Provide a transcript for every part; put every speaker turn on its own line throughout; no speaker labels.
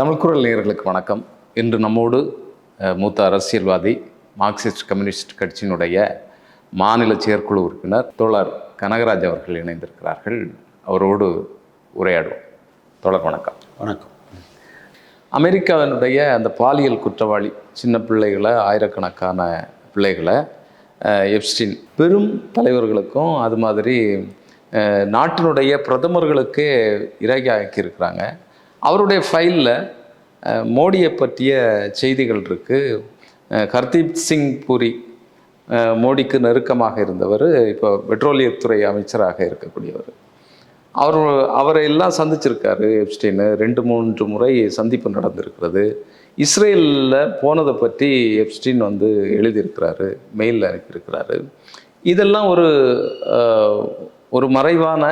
தமிழ்குரல் நேயர்களுக்கு வணக்கம். இன்று நம்மோடு மூத்த அரசியல்வாதி மார்க்சிஸ்ட் கம்யூனிஸ்ட் கட்சியினுடைய மாநில செயற்குழு உறுப்பினர் தோழர் கனகராஜ் அவர்கள் இணைந்திருக்கிறார்கள். அவரோடு உரையாடுவோம். தோழர் வணக்கம்.
வணக்கம்.
அமெரிக்காவினுடைய அந்த பாலியல் குற்றவாளி சின்ன பிள்ளைகளை ஆயிரக்கணக்கான பிள்ளைகளை எப்ஸ்டின் பெரும் தலைவர்களுக்கும் அது மாதிரி நாட்டினுடைய பிரதமர்களுக்கே இரையாக்கியிருக்கிறாங்க. அவருடைய ஃபைலில் மோடியை பற்றிய செய்திகள் இருக்குது ஹர்தீப் சிங் பூரி மோடிக்கு நெருக்கமாக இருந்தவர் இப்போ பெட்ரோலியத்துறை அமைச்சராக இருக்கக்கூடியவர். அவர் அவரை எல்லாம் சந்திச்சிருக்காரு எப்ஸ்டீனு. ரெண்டு மூன்று முறை சந்திப்பு நடந்திருக்கிறது. இஸ்ரேலில் போனதை பற்றி எப்ஸ்டீன் வந்து எழுதியிருக்கிறாரு மெயிலில் அனுப்பியிருக்கிறாரு. இதெல்லாம் ஒரு ஒரு மறைவான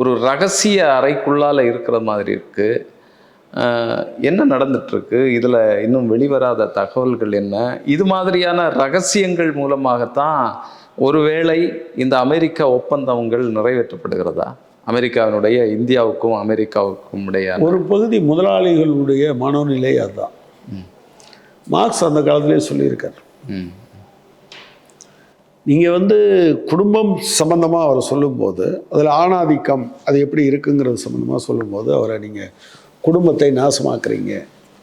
ஒரு ரகசிய அறைக்குள்ளால் இருக்கிற மாதிரி இருக்குது என்ன நடந்துட்டுருக்கு? இதில் இன்னும் வெளிவராத தகவல்கள் என்ன? இது மாதிரியான ரகசியங்கள் மூலமாகத்தான் ஒருவேளை இந்த அமெரிக்க ஒப்பந்தங்கள் நிறைவேற்றப்படுகிறதா? அமெரிக்காவினுடைய இந்தியாவுக்கும் அமெரிக்காவுக்கும் இடையான
ஒரு பகுதி முதலாளிகளுடைய மனோநிலை அதுதான். மார்க்ஸ் அந்த காலத்திலே சொல்லியிருக்கார். நீங்கள் வந்து குடும்பம் சம்பந்தமாக அவர் சொல்லும்போது அதில் ஆணாதிக்கம் அது எப்படி இருக்குங்கிறது சம்மந்தமாக சொல்லும்போது அவரை நீங்கள் குடும்பத்தை நாசமாக்குறீங்க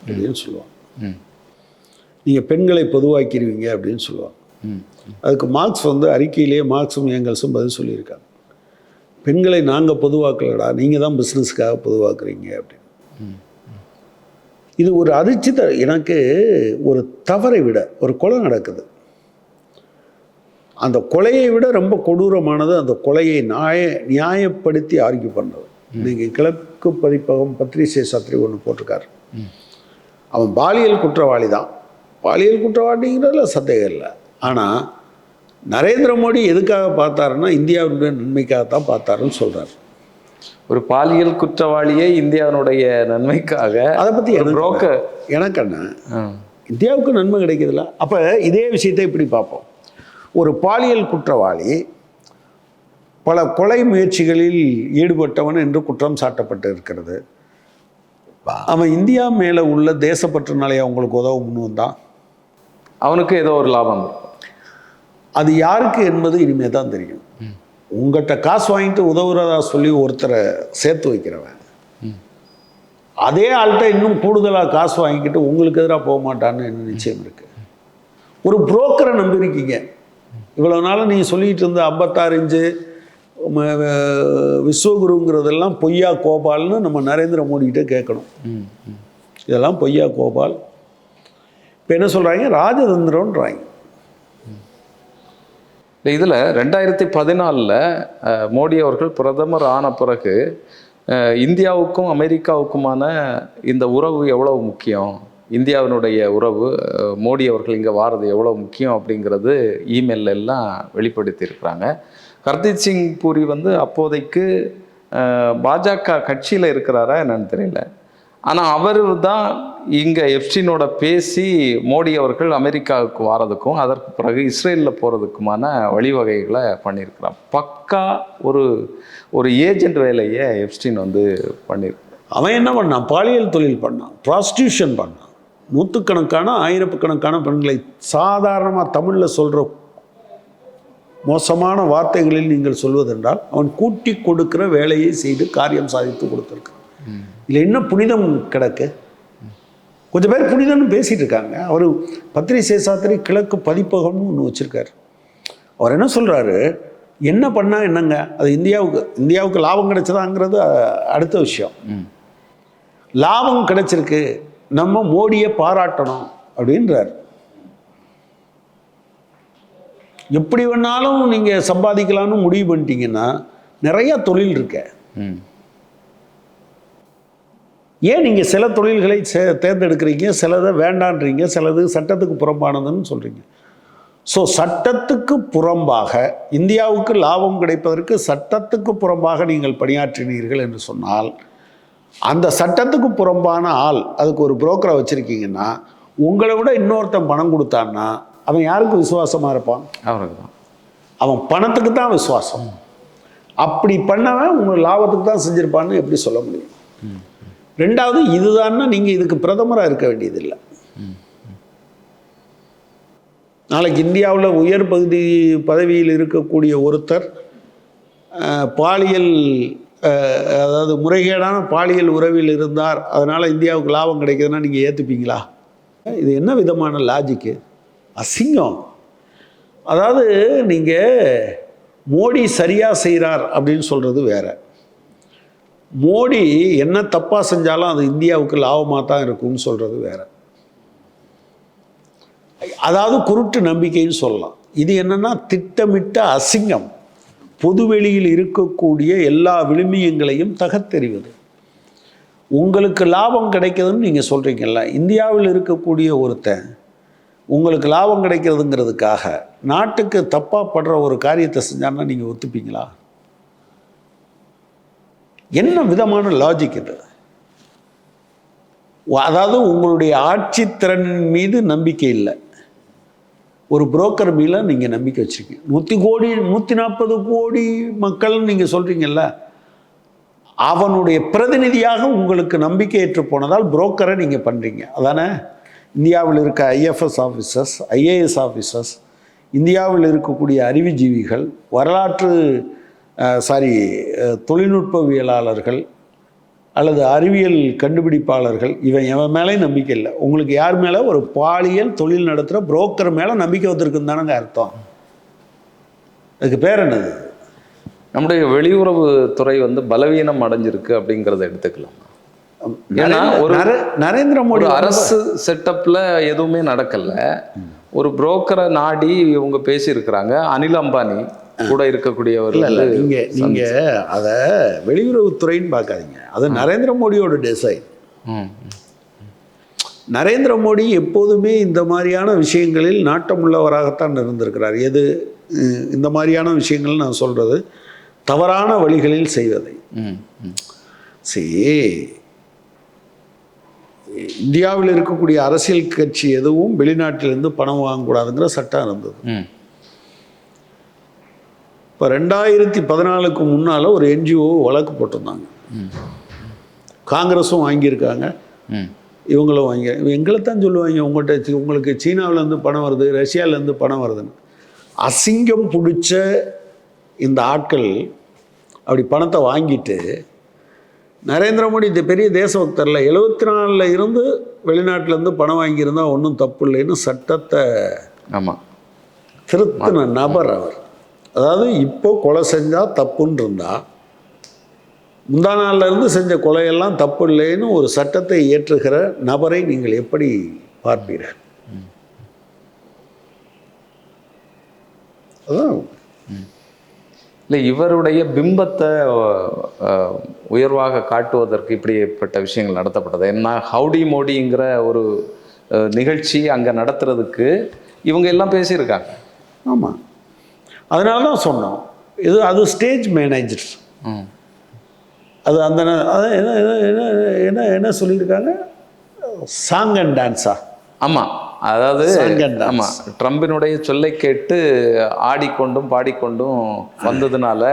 அப்படின்னு சொல்லுவாங்க.
ம்,
நீங்கள் பெண்களை பொதுவாக்கிடுவீங்க அப்படின்னு சொல்லுவாங்க.
ம்,
அதுக்கு மார்க்ஸ் வந்து அறிக்கையிலேயே மார்க்ஸும் எங்கள்ஸும் பதில் சொல்லியிருக்காங்க. பெண்களை நாங்கள் பொதுவாக்கலடா நீங்கள் தான் பிஸ்னஸ்க்காக பொதுவாக்குறீங்க அப்படின்னு. இது ஒரு அதிர்ச்சி த எனக்கு ஒரு தவறை விட ஒரு கொலை நடக்குது. அந்த கொலையை விட ரொம்ப கொடூரமானது அந்த கொலையை நியாய நியாயப்படுத்தி ஆர்கியூ பண்ணது கிளப் கிழக்கு பதிப்பகம் பத்ரிசே சாத்திரி ஒன்று போட்டிருக்காரு. அவன் பாலியல் குற்றவாளி தான். பாலியல் குற்றவாளிங்கிறதுல சந்தேகம் இல்லை. ஆனால் நரேந்திர மோடி எதுக்காக பார்த்தாருன்னா இந்தியாவுடைய நன்மைக்காகத்தான் பார்த்தாருன்னு சொல்கிறார்
ஒரு பாலியல் குற்றவாளியே இந்தியாவினுடைய நன்மைக்காக
அதை பற்றி
புரோக்கர்
எனக்கு என்ன? இந்தியாவுக்கு நன்மை கிடைக்குதுல்ல? அப்போ இதே விஷயத்தை இப்படி பார்ப்போம். ஒரு பாலியல் குற்றவாளி பல கொலை முயற்சிகளில் ஈடுபட்டவன் என்று குற்றம் சாட்டப்பட்டு இருக்கிறது அவன் இந்தியா மேலே உள்ள தேசப்பற்றுனாலே அவங்களுக்கு உதவ முன் வந்தான்?
அவனுக்கு ஏதோ ஒரு லாபம்.
அது யாருக்கு என்பது இனிமே தான் தெரியும் உங்கள்கிட்ட காசு வாங்கிட்டு உதவுறதா சொல்லி ஒருத்தரை சேர்த்து வைக்கிறவன். அதே ஆள்கிட்ட இன்னும் கூடுதலாக காசு வாங்கிக்கிட்டு உங்களுக்கு எதிராக போக மாட்டான்னு என்ன நிச்சயம் இருக்கு? ஒரு புரோக்கரை நம்பியிருக்கீங்க. இவ்வளோ நாளும் நீங்கள் சொல்லிட்டு இருந்த ஐம்பத்தாறு இன்ச்சு விஸ்வகுருங்கிறதெல்லாம் பொய்யா கோபால்னு நம்ம நரேந்திர மோடிகிட்ட கேட்கணும். இதெல்லாம் பொய்யா கோபால். இப்போ என்ன சொல்கிறாங்க ராஜதந்திரம்ன்றாங்க.
இல்லை இதில் ரெண்டாயிரத்தி பதினாலில் மோடி அவர்கள் பிரதமர் ஆன பிறகு இந்தியாவுக்கும் அமெரிக்காவுக்குமான இந்த உறவு எவ்வளவு முக்கியம்? இந்தியாவினுடைய உறவு மோடி அவர்கள் இங்கே வாரது எவ்வளோ முக்கியம் அப்படிங்கிறது இமெயில் எல்லாம் வெளிப்படுத்தியிருக்கிறாங்க. ஹர்தீப் சிங் பூரி வந்து அப்போதைக்கு பாஜக கட்சியில் இருக்கிறாரா என்னன்னு தெரியல. ஆனால் அவர் தான் இங்கே எப்ஸ்டினோட பேசி மோடி அவர்கள் அமெரிக்காவுக்கு வாரதுக்கும் அதற்கு பிறகு இஸ்ரேலில் போகிறதுக்குமான வழிவகைகளை பண்ணியிருக்கிறார். பக்கா ஒரு ஒரு ஏஜென்ட் வேலையை எப்ஸ்டின் வந்து பண்ணியிருக்கிறார்
அவன் என்ன பண்ணான்? பாலியல் தொழில் பண்ணான் ப்ராஸ்டியூஷன் பண்ணான். நூற்றுக்கணக்கான ஆயிரக்கணக்கான பெண்களை சாதாரணமாக தமிழில் சொல்கிற மோசமான வார்த்தைகளில் நீங்கள் சொல்வதென்றால் அவன் கூட்டி கொடுக்கிற வேலையை செய்து காரியம் சாதித்து கொடுத்துருக்கான் இதில் என்ன புனிதம் கிடக்கு? கொஞ்சம் பேர் புனிதம்னு பேசிகிட்டு இருக்காங்க. அவர் பத்திரி சேசாத்திரி கிழக்கு பதிப்பகம்னு ஒன்று வச்சுருக்காரு. அவர் என்ன சொல்கிறாரு என்ன பண்ணால் என்னங்க? அது இந்தியாவுக்கு இந்தியாவுக்கு லாபம் கிடைச்சதாங்கிறது அடுத்த விஷயம். லாபம் கிடைச்சிருக்கு. நம்ம மோடியை பாராட்டணும் அப்படின்றார். எப்படி வேணாலும் நீங்கள் சம்பாதிக்கலாம்னு முடிவு பண்ணிட்டீங்கன்னா நிறைய தொழில் இருக்க. ஏன் நீங்கள் சில தொழில்களை சே தேர்ந்தெடுக்கிறீங்க? சிலதை வேண்டான்றீங்க. சிலது சட்டத்துக்கு புறம்பானதுன்னு சொல்கிறீங்க ஸோ சட்டத்துக்கு புறம்பாக இந்தியாவுக்கு லாபம் கிடைப்பதற்கு சட்டத்துக்கு புறம்பாக நீங்கள் பணியாற்றினீர்கள் என்று சொன்னால் அந்த சட்டத்துக்கு புறம்பான ஆள் அதுக்கு ஒரு புரோக்கரை வச்சுருக்கீங்கன்னா உங்களை விட இன்னொருத்தன் பணம் கொடுத்தான்னா அவன் யாருக்கு விசுவாசமாக இருப்பான்?
அவருக்கு தான்
அவன் பணத்துக்கு தான் விசுவாசம். அப்படி பண்ணவன் உங்கள் லாபத்துக்கு தான் செஞ்சுருப்பான்னு எப்படி சொல்ல முடியும்? ரெண்டாவது இதுதான்னா நீங்கள் இதுக்கு பிரதமராக இருக்க வேண்டியதில்லை. நாளைக்கு இந்தியாவில் உயர் பகுதி பதவியில் இருக்கக்கூடிய ஒருத்தர் பாலியல் அதாவது முறைகேடான பாலியல் உறவில் இருந்தார். அதனால் இந்தியாவுக்கு லாபம் கிடைக்குதுன்னா நீங்கள் ஏற்றுப்பீங்களா இது என்ன விதமான லாஜிக்கு அசிங்கம். அதாவது நீங்கள் மோடி சரியாக செய்கிறார் அப்படின்னு சொல்கிறது வேற. மோடி என்ன தப்பாக செஞ்சாலும் அது இந்தியாவுக்கு லாபமாக தான் இருக்கும்னு சொல்கிறது வேற. அதாவது குருட்டு நம்பிக்கைன்னு சொல்லலாம். இது என்னன்னா திட்டமிட்ட அசிங்கம். பொதுவெளியில் இருக்கக்கூடிய எல்லா விழுமியங்களையும் தகத்தெறிவது உங்களுக்கு லாபம் கிடைக்குதுன்னு நீங்கள் சொல்கிறீங்கல்ல இந்தியாவில் இருக்கக்கூடிய ஒருத்தன் உங்களுக்கு லாபம் கிடைக்கிறதுங்கிறதுக்காக நாட்டுக்கு தப்பாக படுற ஒரு காரியத்தை செஞ்சான்னா நீங்கள் ஒத்துப்பீங்களா? என்ன விதமான லாஜிக் இது? அதாவது உங்களுடைய ஆட்சித்திறன் மீது நம்பிக்கை இல்லை. ஒரு புரோக்கர் மீல நீங்கள் நம்பிக்கை வச்சுருக்கீங்க. நூற்றி கோடி நூற்றி நாற்பது கோடி மக்கள்னு நீங்கள் சொல்கிறீங்கல்ல அவனுடைய பிரதிநிதியாக உங்களுக்கு நம்பிக்கை ஏற்று போனதால் புரோக்கரை நீங்கள் பண்ணுறீங்க அதானே? இந்தியாவில் இருக்க ஐஎஃப்எஸ் ஆஃபீஸர்ஸ் ஐஏஎஸ் ஆஃபீஸர்ஸ் இந்தியாவில் இருக்கக்கூடிய அறிவுஜீவிகள் வரலாற்று சாரி தொழில்நுட்பவியலாளர்கள் அல்லது அறிவியல் கண்டுபிடிப்பாளர்கள் இவன் எவன் மேலேயும் நம்பிக்கை இல்லை. உங்களுக்கு யார் மேலே? ஒரு பாலியல் தொழில் நடத்துகிற புரோக்கர் மேலே நம்பிக்கை வந்திருக்குன்னு தானங்க அர்த்தம். அதுக்கு பேர் என்னது?
நம்முடைய வெளியுறவு துறை வந்து பலவீனம் அடைஞ்சிருக்கு அப்படிங்கிறத எடுத்துக்கலாம். ஏன்னா ஒரு
நரே- நரேந்திர மோடி
அரசு செட்டப்ல எதுவுமே நடக்கல. ஒரு புரோக்கரை நாடி இவங்க பேசியிருக்கிறாங்க. அனில் அம்பானி கூட இருக்கக்கூடியவர்
இல்ல இல்ல
வந்து
நீங்க நீங்க அதை வெளியுறவுத்துறைன்னு பார்க்காதீங்க. அது நரேந்திர மோடியோட டிசைன் நரேந்திர மோடி எப்போதுமே இந்த மாதிரியான விஷயங்களில் நாட்டமுள்ளவராகத்தான் இருந்திருக்கிறார். எது இந்த மாதிரியான விஷயங்கள் நான் சொல்றது தவறான வழிகளில் செய்வதை. சரி இந்தியாவில் இருக்கக்கூடிய அரசியல் கட்சி எதுவும் வெளிநாட்டிலிருந்து பணம் வாங்கக்கூடாதுங்கிற சட்டம் இருந்தது. இப்போ ரெண்டாயிரத்தி பதினாலுக்கு முன்னால் ஒரு என்ஜிஓ வழக்கு போட்டிருந்தாங்க. காங்கிரஸும் வாங்கியிருக்காங்க. இவங்களும் வாங்கி எங்களை தான் சொல்லுவாங்க உங்கள்கிட்ட உங்களுக்கு சீனாவிலேருந்து பணம் வருது ரஷ்யாவிலேருந்து பணம் வருதுன்னு. அசிங்கம் பிடிச்ச இந்த ஆட்கள் அப்படி பணத்தை வாங்கிட்டு நரேந்திர மோடி இந்த பெரிய தேசபக்தரில் எழுபத்தி நாலில் இருந்து வெளிநாட்டிலேருந்து பணம் வாங்கியிருந்தா ஒன்றும் தப்பு இல்லைன்னு சட்டத்தை
ஆமா.
திருத்தின நபர் அவர். அதாவது இப்போ கொலை செஞ்சால் தப்புன்னு இருந்தா முந்தா நாள்ல இருந்து செஞ்ச கொலையெல்லாம் தப்பு இல்லைன்னு ஒரு சட்டத்தை இயற்றுகிற நபரை நீங்கள் எப்படி பார்ப்பீர்கள்? அதான்.
இல்லை இவருடைய பிம்பத்தை உயர்வாக காட்டுவதற்கு இப்படிப்பட்ட விஷயங்கள் நடத்தப்பட்டது. என்ன ஹவுடி மோடிங்கிற ஒரு நிகழ்ச்சி அங்கே நடத்துறதுக்கு இவங்க எல்லாம் பேசியிருக்காங்க.
ஆமாம் அதனால தான் சொன்னோம். இது அது ஸ்டேஜ் மேனேஜர். அது அந்த என்ன என்ன என்ன- சொல்லியிருக்காங்க? சாங் அண்ட் டான்ஸா?
ஆமா. அதாவது
Song and dance.
ஆமா ட்ரம்பினுடைய சொல்லை கேட்டு ஆடிக்கொண்டும் பாடிக்கொண்டும் வந்ததுனால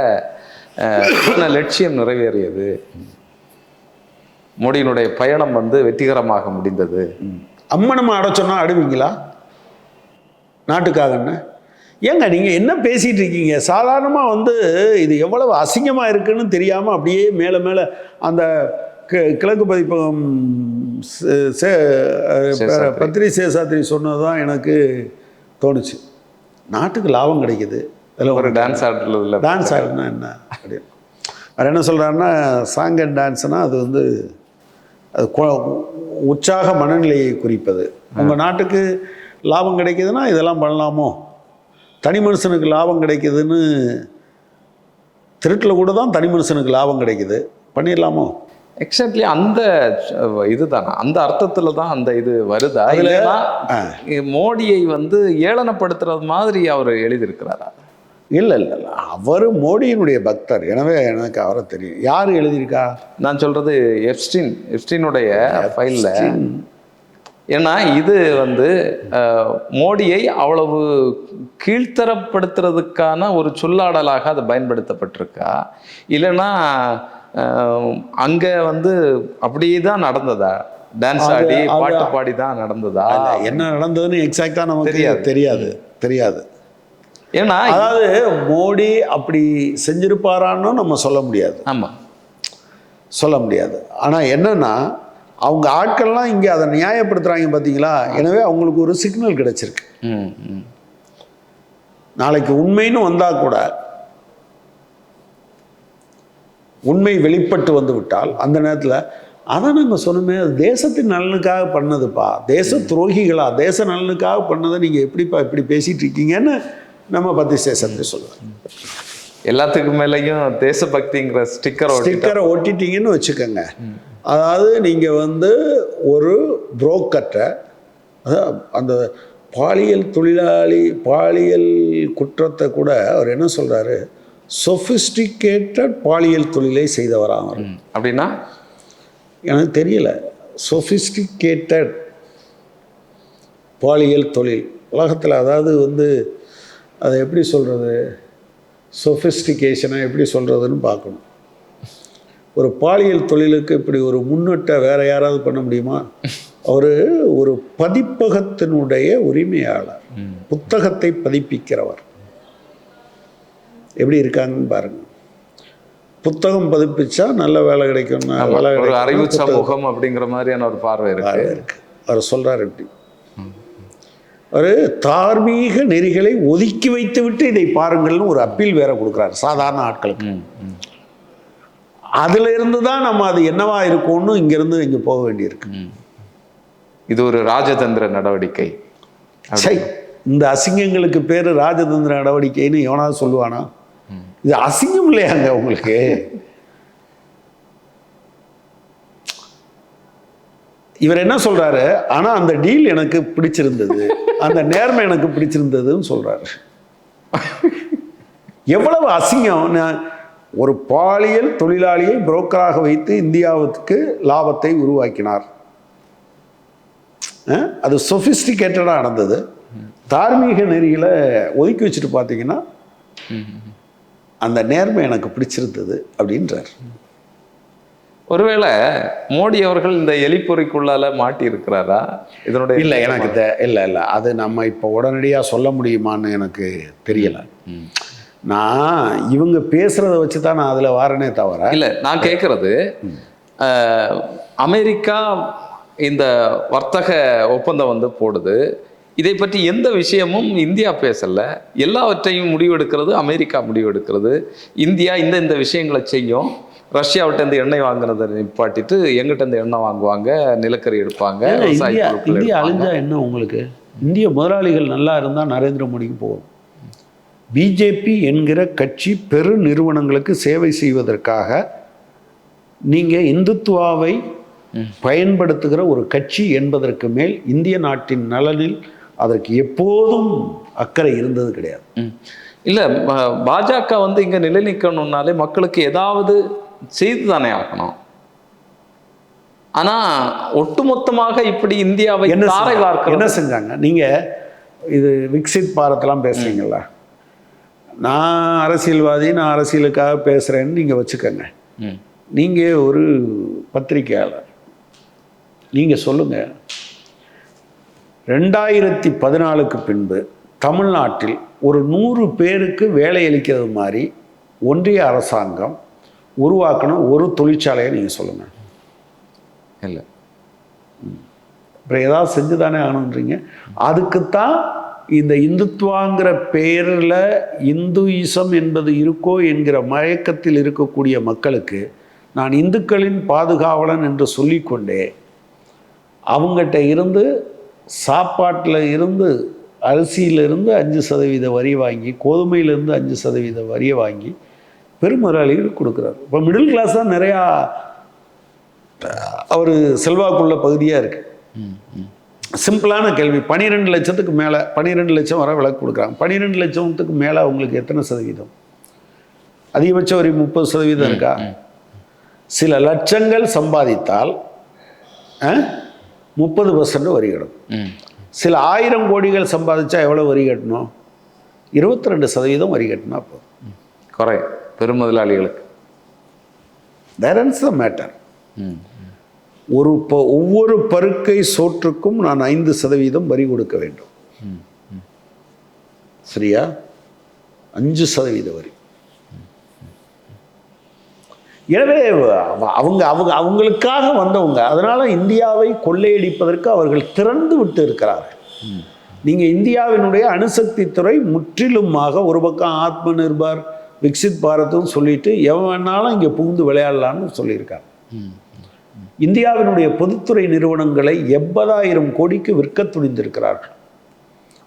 லட்சியம் நிறைவேறியது. மோடியினுடைய பயணம் வந்து வெற்றிகரமாக முடிந்தது.
அம்மனம் ஆட சொன்னா ஆடுவீங்களா? நாட்டுக்காகன்னு. ஏங்க நீங்கள் என்ன பேசிகிட்டு இருக்கீங்க? சாதாரணமாக வந்து இது எவ்வளவு அசிங்கமாக இருக்குன்னு தெரியாமல் அப்படியே மேலே மேலே அந்த கிழக்கு பதிப்பகம் சே- சே-
சேஷாத்ரி.
பத்ரி சேசாத்ரி சொன்னது தான் எனக்கு தோணுச்சு. நாட்டுக்கு லாபம் கிடைக்குது. அதில்
ஒரு டான்ஸ் ஆடுறதுல
டான்ஸ் ஆடுனா என்ன? அப்படின்னு அவர் என்ன சொல்கிறாருன்னா சாங் அண்ட் டான்ஸ்னால் அது வந்து அது உற்சாக மனநிலையை குறிப்பது. உங்கள் நாட்டுக்கு லாபம் கிடைக்குதுன்னா இதெல்லாம் பண்ணலாமோ? தனி மனுஷனுக்கு லாபம் கிடைக்குதுன்னு திருட்டில் கூட தான் தனி மனுஷனுக்கு லாபம் கிடைக்குது. பண்ணிடலாமோ?
எக்ஸாக்ட்லி அந்த இதுதானா? அந்த அர்த்தத்துல தான் அந்த இது வருதா? இல்லைன்னா. மோடியை வந்து ஏளனப்படுத்துறது மாதிரி அவர் எழுதியிருக்கிறாரா?
இல்லை இல்லை இல்லை. அவர் மோடியினுடைய பக்தர். எனவே எனக்கு அவரை தெரியும். யார் எழுதியிருக்கா?
நான் சொல்றது எப்ஸ்டின் எப்ஸ்டினுடைய ஃபைல்ல ஏன்னா இது வந்து மோடியை அவ்வளவு கீழ்த்தரப்படுத்துறதுக்கான ஒரு சொல்லாடலாக அது பயன்படுத்தப்பட்டிருக்கா? இல்லைன்னா அங்க வந்து அப்படியே தான் நடந்ததா டான்ஸ் ஆடி பாட்டு பாடி தான் நடந்ததா
என்ன நடந்ததுன்னு எக்ஸாக்டா நமக்கு
தெரியாது.
தெரியாது தெரியாது.
ஏன்னா
அதாவது மோடி அப்படி செஞ்சிருப்பாரான்னு நம்ம சொல்ல முடியாது.
ஆமா.
சொல்ல முடியாது. ஆனால் என்னன்னா அவங்க ஆட்கள்லாம் இங்கே அதை நியாயப்படுத்துகிறாங்க பார்த்தீங்களா எனவே அவங்களுக்கு ஒரு சிக்னல் கிடைச்சிருக்கு. நாளைக்கு உண்மைன்னு வந்தால் கூட உண்மை வெளிப்பட்டு வந்து விட்டால் அந்த நேரத்தில் அதான் நாங்கள் சொன்னோமே அது தேசத்தின் நலனுக்காக பண்ணதுப்பா. தேச துரோகிகளா தேச நலனுக்காக பண்ணதை நீங்கள் எப்படிப்பா இப்படி பேசிட்டு இருக்கீங்கன்னு நம்ம பத்தி சேஷத்தை சொல்லுவேன்
எல்லாத்துக்கும் மேலேயும் தேசபக்திங்கிற ஸ்டிக்கர்
ஸ்டிக்கரை ஒட்டிட்டீங்கன்னு வச்சுக்கோங்க. அதாவது நீங்கள் வந்து ஒரு புரோக்கர்ட்ட அந்த பாலியல் தொழிலாளி பாலியல் குற்றத்தை கூட அவர் என்ன சொல்றாரு? சொஃபிஸ்டிகேட்டட் பாலியல் தொழிலை செய்தவராம் அவர்
அப்படின்னா?
எனக்கு தெரியல. சொஃபிஸ்டிகேட்டட் பாலியல் தொழில். உலகத்தில் அதாவது வந்து அதை எப்படி சொல்கிறது சொஃபிஸ்டிகேஷனை எப்படி சொல்கிறதுன்னு பார்க்கணும். ஒரு பாலியல் தொழிலுக்கு இப்படி ஒரு முன்னோட்டை வேற யாராவது பண்ண முடியுமா? அவர் ஒரு பதிப்பகத்தினுடைய உரிமையாளர். புத்தகத்தை பதிப்பிக்கிறவர். எப்படி இருக்காங்கன்னு பாருங்க. புத்தகம் பதிப்பிச்சா நல்ல வேலை கிடைக்கும்னா
ஆமா,
வேலை
ஒரு அறிவு சமூகம் அப்படிங்கிற மாதிரியான ஒரு பார்வை இருக்கு.
அவர் சொல்றாரு எப்படி ஒரு தார்மீக நெறிகளை ஒதுக்கி வைத்து விட்டு இதை பாருங்கள்னு ஒரு அப்பீல் வேற கொடுக்குறாரு சாதாரண ஆட்களுக்கு. அதுல இருந்து தான் நம்ம அது என்னவா இருக்கும்னு இங்கிருந்து இங்க போக வேண்டியிருக்கு.
இது ஒரு ராஜதந்திர நடவடிக்கை.
சை இந்த அசிங்கங்களுக்கு பேரு ராஜதந்திர நடவடிக்கைன்னு எவனாவது சொல்லுவானா? இது அசிங்கம் இல்லையாங்க உங்களுக்கு? இவர் என்ன சொல்றாரு? ஆனா அந்த டீல் எனக்கு பிடிச்சிருந்தது. அந்த நேர்மை எனக்கு பிடிச்சிருந்ததுன்னு சொல்றாரு. எவ்வளவு அசிங்கம்? ஒரு பாலியல் தொழிலாளியை புரோக்கராக வைத்து இந்தியாவுக்கு லாபத்தை உருவாக்கினார். அது சொஃபிஸ்டிகேட்டடாக நடந்தது. தார்மீக நெறிகளை ஒதுக்கி வச்சுட்டு பார்த்தீங்கன்னா அந்த நேர்மை எனக்கு பிடிச்சிருந்தது அப்படின்றார்.
ஒருவேளை மோடி அவர்கள் இந்த எலிப்பொறிக்குள்ளால மாட்டி இருக்கிறாரா இதனுடைய
இல்லை எனக்கு தெ இல்லை இல்லை. அது நம்ம இப்போ உடனடியாக சொல்ல முடியுமான்னு எனக்கு தெரியலை. நான் இவங்க பேசுகிறத வச்சு தான் நான் அதில் வாரனே தவிர
இல்ல நான் கேட்கறது அமெரிக்கா இந்த வர்த்தக ஒப்பந்தம் வந்து போடுது. இதை பற்றி எந்த விஷயமும் இந்தியா பேசல. எல்லாவற்றையும் முடிவெடுக்கிறது அமெரிக்கா முடிவெடுக்கிறது. இந்தியா இந்த இந்த விஷயங்களை செய்யும். ரஷ்யாவிட்ட இருந்து எண்ணெய் வாங்குறதை நிப்பாட்டிட்டு எங்கிட்ட இருந்து எண்ணெய் வாங்குவாங்க நிலக்கரி எடுப்பாங்க
இந்தியா. அழிஞ்சா என்ன உங்களுக்கு? இந்திய முதலாளிகள் நல்லா இருந்தால் நரேந்திர மோடிக்கு போகும் பிஜேபி என்கிற கட்சி பெரு நிறுவனங்களுக்கு சேவை செய்வதற்காக நீங்கள் இந்துத்துவாவை பயன்படுத்துகிற ஒரு கட்சி என்பதற்கு மேல் இந்திய நாட்டின் நலனில் அதற்கு எப்போதும் அக்கறை இருந்தது கிடையாது.
இல்ல பாஜக வந்து இங்க நிலை நிற்கணும்னாலே மக்களுக்கு ஏதாவது செய்து தானே ஆகணும். ஆனா ஒட்டுமொத்தமாக இப்படி இந்தியாவை
என்ன
தாரை
செஞ்சாங்க?
வார்க்கிறது.
என்ன செஞ்சாங்க? நீங்க இது விக்சித் பாரத்லாம் பேசுறீங்கல்ல? நான் அரசியல்வாதி நான் அரசியலுக்காக பேசுறேன்னு நீங்க வச்சுக்கோங்க.
ம்.
நீங்க ஒரு பத்திரிகையாளர். நீங்க சொல்லுங்க. ரெண்டாயிரத்தி பதினாலுக்கு பின்பு தமிழ்நாட்டில் ஒரு நூறு பேருக்கு வேலை அளிக்கிறது மாதிரி ஒன்றிய அரசாங்கம் உருவாக்கின ஒரு தொழிற்சாலையை நீங்க சொல்லுங்க.
இல்ல.
அப்புறம் ஏதாவது செஞ்சு தானே ஆகணுன்றீங்க. அதுக்குத்தான் இந்த இந்துத்துவாங்கிற பெயரில் இந்துயிசம் என்பது இருக்கோ என்கிற மயக்கத்தில் இருக்கக்கூடிய மக்களுக்கு நான் இந்துக்களின் பாதுகாவலன் என்று சொல்லிக்கொண்டே அவங்ககிட்ட இருந்து சாப்பாட்டில் இருந்து அரிசியிலிருந்து அஞ்சு சதவீத வரி வாங்கி கோதுமையிலிருந்து அஞ்சு சதவீத வரியை வாங்கி பெருமுதலாளிகள் கொடுக்குறாரு. இப்போ மிடில் கிளாஸ் தான் நிறையா அவர் செல்வாக்குள்ள பகுதியாக இருக்கு. சிம்பிளான கேள்வி. பன்னிரெண்டு லட்சத்துக்கு மேலே பன்னிரெண்டு லட்சம் வரை விலக்கு கொடுக்குறாங்க. பன்னிரெண்டு லட்சத்துக்கு மேலே அவங்களுக்கு எத்தனை சதவீதம்? அதிகபட்ச வரி முப்பது சதவீதம் இருக்கா? சில லட்சங்கள் சம்பாதித்தால் முப்பது பர்சன்ட் வரி கட்டணும். சில ஆயிரம் கோடிகள் சம்பாதிச்சா எவ்வளோ வரி கட்டணும்? இருபத்தி ரெண்டு சதவீதம் வரி கட்டினா போதும்.
குறை. பெருமுதலாளிகளுக்கு.
தேர் ends த மேட்டர் ஒரு ப ஒவ்வொரு பருக்கை சோற்றுக்கும் நான் ஐந்து சதவீதம் வரி கொடுக்க வேண்டும். சரியா? அஞ்சு சதவீத வரி. எனவே அவ- அவங்க அவங்க அவங்களுக்காக வந்தவங்க அதனால இந்தியாவை கொள்ளையடிப்பதற்கு அவர்கள் திறந்து விட்டு இருக்கிறார்கள். நீங்க இந்தியாவினுடைய அணுசக்தி துறை முற்றிலுமாக ஒரு பக்கம் ஆத்ம நிர்பார் விக்சித் பாரத்னு சொல்லிட்டு எவன் வேணாலும் இங்கே புகுந்து விளையாடலான்னு சொல்லியிருக்காங்க. இந்தியாவினுடைய பொதுத்துறை நிறுவனங்களை எண்பதாயிரம் கோடிக்கு விற்க துணிந்திருக்கிறார்கள்.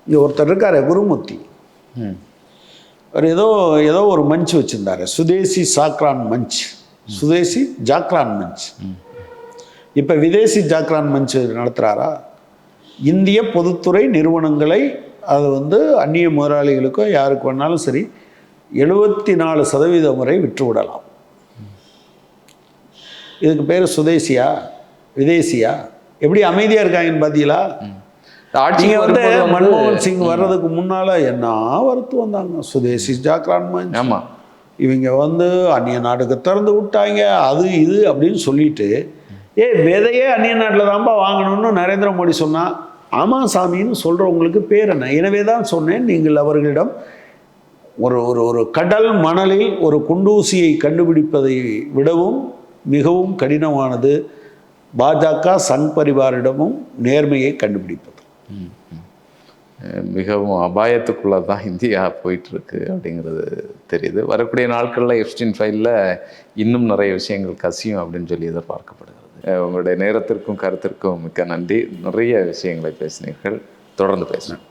இங்கே ஒருத்தர் இருக்காரு குருமூர்த்தி. அவர் ஏதோ ஏதோ ஒரு மஞ்ச் வச்சிருந்தாரு சுதேசி சாக்ரான் மஞ்ச். சுதேசி ஜாக்ரான் மஞ்ச் இப்போ விதேசி ஜாக்ரான் மஞ்ச் நடத்துகிறாரா இந்திய பொதுத்துறை நிறுவனங்களை அது வந்து அந்நிய முதலாளிகளுக்கோ யாருக்கு வேணாலும் சரி எழுபத்தி நாலு சதவீதம் வரை விற்று விடலாம் இதுக்கு பேர் சுதேசியா? விதேசியா? எப்படி அமைதியாக இருக்காங்கன்னு பார்த்தீங்களா
ஆட்சிக்கு
நீங்க வந்து மன்மோகன் சிங் வர்றதுக்கு முன்னால என்ன வறுத்து வந்தாங்க? சுதேசி ஜாக்ரான் மஞ்ச்
ஆமா.
இவங்க வந்து அந்நிய நாட்டுக்கு திறந்து விட்டாங்க அது இது அப்படின்னு சொல்லிட்டு ஏ விதையே அந்நிய நாட்டில் தான்ப்பா வாங்கணும்னு நரேந்திர மோடி சொன்னா ஆமாம் சாமின்னு சொல்கிறவங்களுக்கு பேர் என்ன? எனவே தான் சொன்னேன் நீங்கள் அவர்களிடம் ஒரு ஒரு ஒரு கடல் மணலில் ஒரு குண்டூசியை கண்டுபிடிப்பதை விடவும் மிகவும் கடினமானது. பாஜக சங் பரிவாரிடமும் நேர்மையை கண்டுபிடிப்பது.
ம். மிகவும் அபாயத்துக்குள்ளே தான் இந்தியா போயிட்டுருக்கு அப்படிங்கிறது தெரியுது. வரக்கூடிய நாட்களில் எஃப்டின் ஃபைலில் இன்னும் நிறைய விஷயங்கள் கசியும் அப்படின்னு சொல்லி எதிர்பார்க்கப்படுகிறது. உங்களுடைய நேரத்திற்கும் கருத்திற்கும் மிக்க நன்றி. நிறைய விஷயங்களை பேசினீர்கள். தொடர்ந்து பேசுகிறேன்